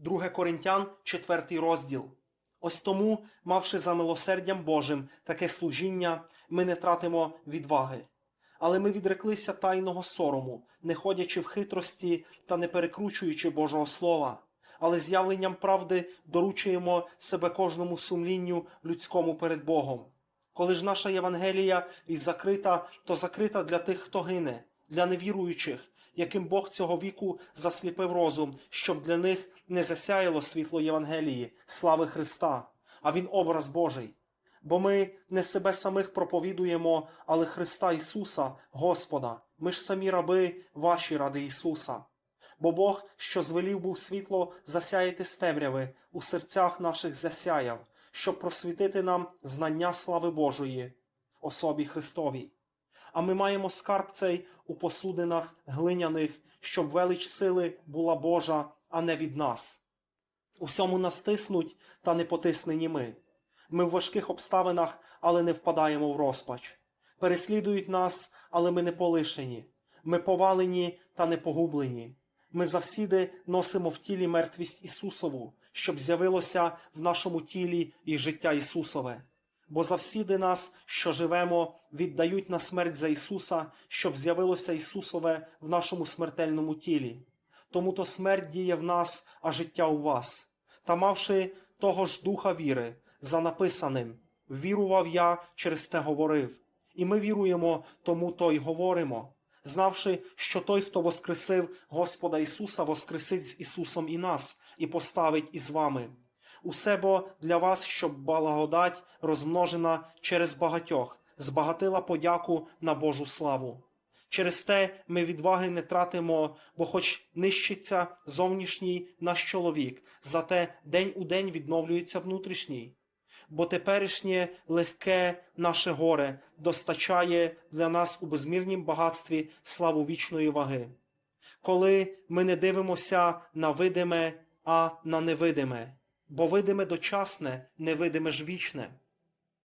2 Коринтян, 4 розділ. Ось тому, мавши за милосердям Божим таке служіння, ми не тратимо відваги. Але ми відреклися тайного сорому, не ходячи в хитрості та не перекручуючи Божого Слова, але з'явленням правди доручуємо себе кожному сумлінню людському перед Богом. Коли ж наша Євангелія і закрита, то закрита для тих, хто гине, для невіруючих, яким Бог цього віку засліпив розум, щоб для них не засяяло світло Євангелії, слави Христа, а Він образ Божий. Бо ми не себе самих проповідуємо, але Христа Ісуса, Господа. Ми ж самі раби ваші ради Ісуса. Бо Бог, що звелів був світло засяяти з темряви, у серцях наших засяяв, щоб просвітити нам знання слави Божої в особі Христовій. А ми маємо скарб цей у посудинах глиняних, щоб велич сили була Божа, а не від нас. Усьому нас тиснуть, та не потиснені ми. Ми в важких обставинах, але не впадаємо в розпач. Переслідують нас, але ми не полишені. Ми повалені та не погублені. Ми завсіди носимо в тілі мертвість Ісусову, щоб з'явилося в нашому тілі і життя Ісусове. Бо завсіди нас, що живемо, віддають на смерть за Ісуса, щоб з'явилося Ісусове в нашому смертельному тілі. Тому то смерть діє в нас, а життя у вас. Та мавши того ж духа віри, за написаним, вірував я, через те говорив. І ми віруємо, тому то й говоримо, знавши, що той, хто воскресив Господа Ісуса, воскресить з Ісусом і нас, і поставить із вами. Усе бо для вас, щоб благодать, розмножена через багатьох, збагатила подяку на Божу славу. Через те ми відваги не тратимо, бо хоч нищиться зовнішній наш чоловік, зате день у день відновлюється внутрішній. Бо теперішнє легке наше горе достачає для нас у безмірнім багатстві славу вічної ваги. Коли ми не дивимося на видиме, а на невидиме, бо видиме дочасне, невидиме ж вічне.